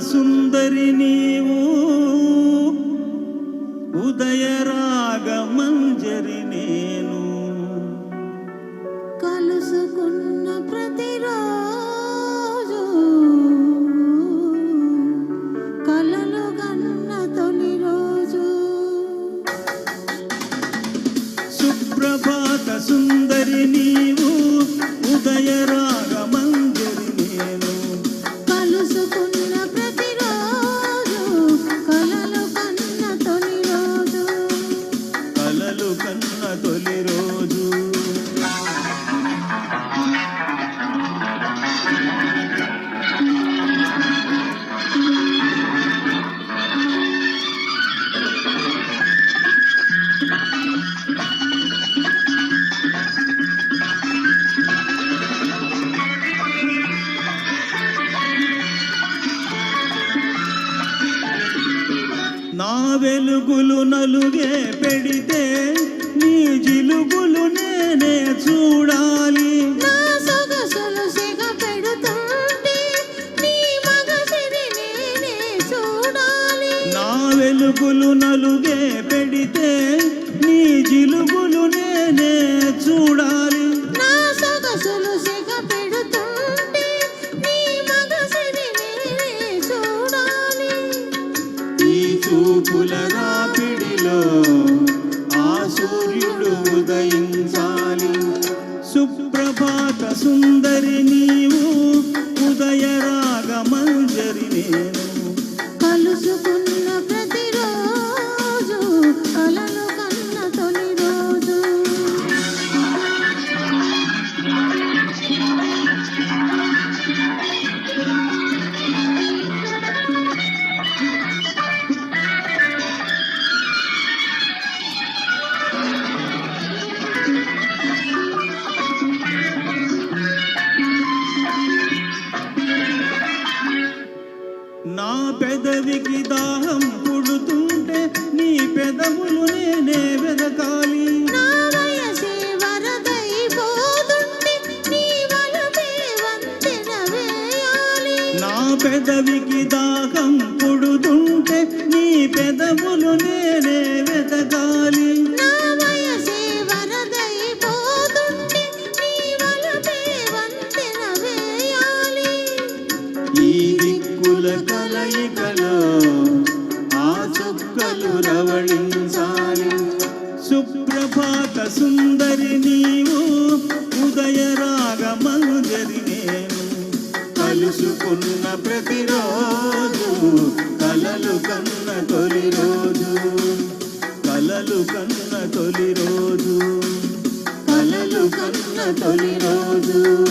సుందరి నీవు ఉదయ రాగమంజరి నేను. కలుసుకున్న ప్రతిరోజు కలలు గన్న తొలి రోజు. సుప్రభాత సుందరి నీవు తొలి రోజు. నా వెలుగులు నలుగే పెడితే నీ జిలుగులు నేనే చూడాలి. నా వెలుగులు నలుగే పెడితే నీ జిలుగులు నేనే చూడాలి. నా సుందరి నీవు ఉదయ రాగమంజరి నేను. కలుసుకున్న ప్రతి నా పెదవికి దాహం పుడుతుంటే నీ పెదవులు నేనే వెదకాలి. నా పెదవికి దాహం పుడుతుంటే కలయికలో ఆ చుక్కలు రవళించాలి. సుప్రభాత సుందరి నీవు ఉదయ రాగమంజరి నేను. కలుసుకున్న ప్రతిరోజు కలలు కన్న తొలి రోజు. కలలు కన్న తొలి రోజు. కలలు కన్న తొలి రోజు.